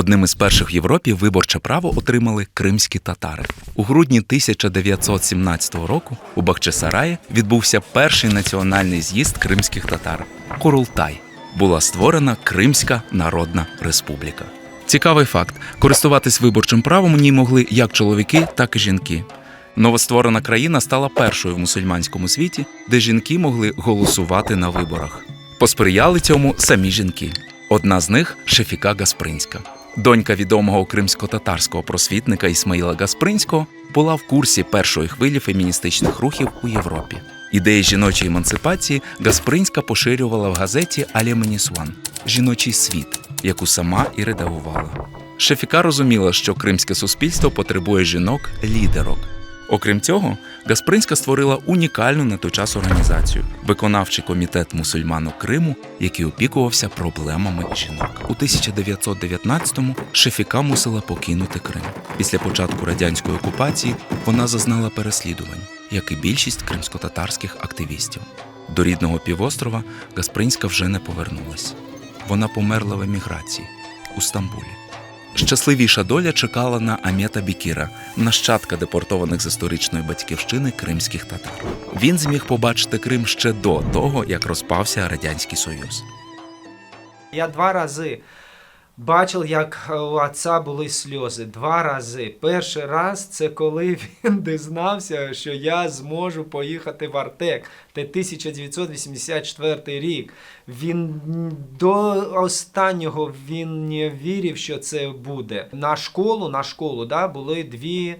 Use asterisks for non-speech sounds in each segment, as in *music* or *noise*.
Одним із перших в Європі виборче право отримали кримські татари. У грудні 1917 року у Бахчисараї відбувся перший національний з'їзд кримських татар Курултай. Була створена Кримська Народна Республіка. Цікавий факт: користуватись виборчим правом ній могли як чоловіки, так і жінки. Новостворена країна стала першою в мусульманському світі, де жінки могли голосувати на виборах. Посприяли цьому самі жінки. Одна з них Шефіка Гаспринська. Донька відомого кримсько-татарського просвітника Ісмаїла Гаспринського була в курсі першої хвилі феміністичних рухів у Європі. Ідеї жіночої емансипації Гаспринська поширювала в газеті Алєменісуан Жіночий світ, яку сама і редагувала. Шефіка розуміла, що кримське суспільство потребує жінок-лідерок. Окрім цього, Гаспринська створила унікальну на той час організацію виконавчий комітет мусульманок Криму, який опікувався проблемами жінок. У 1919-му Шефіка мусила покинути Крим. Після початку радянської окупації вона зазнала переслідувань, як і більшість кримсько-татарських активістів. До рідного півострова Гаспринська вже не повернулась. Вона померла в еміграції у Стамбулі. Щасливіша доля чекала на Амета Бікіра, нащадка депортованих з історичної батьківщини кримських татар. Він зміг побачити Крим ще до того, як розпався Радянський Союз. Я два рази бачив, як у отця були сльози. Два рази. Перший раз це коли *laughs* він дізнався, що я зможу поїхати в Артек. Це 1984 рік. Він до останнього він не вірив, що це буде. На школу, на школу да, були дві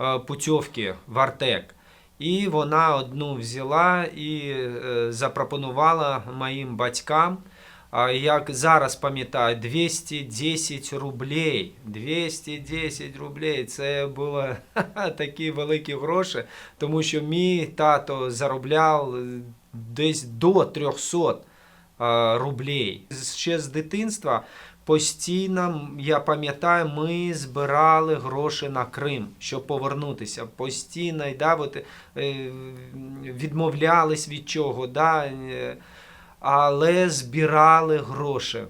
е, путівки в Артек. І вона одну взяла і е, запропонувала моїм батькам. Як зараз пам'ятаю, 210 рублей. 210 рублей. Це були *laughs* такі великі гроші, тому що мій тато заробляв е, десь до 300 е, рублей. Ще з дитинства постійно, я пам'ятаю, ми збирали гроші на Крим, щоб повернутися. Постійно, да, от, е, відмовлялись від чого. Да, але збирали гроші.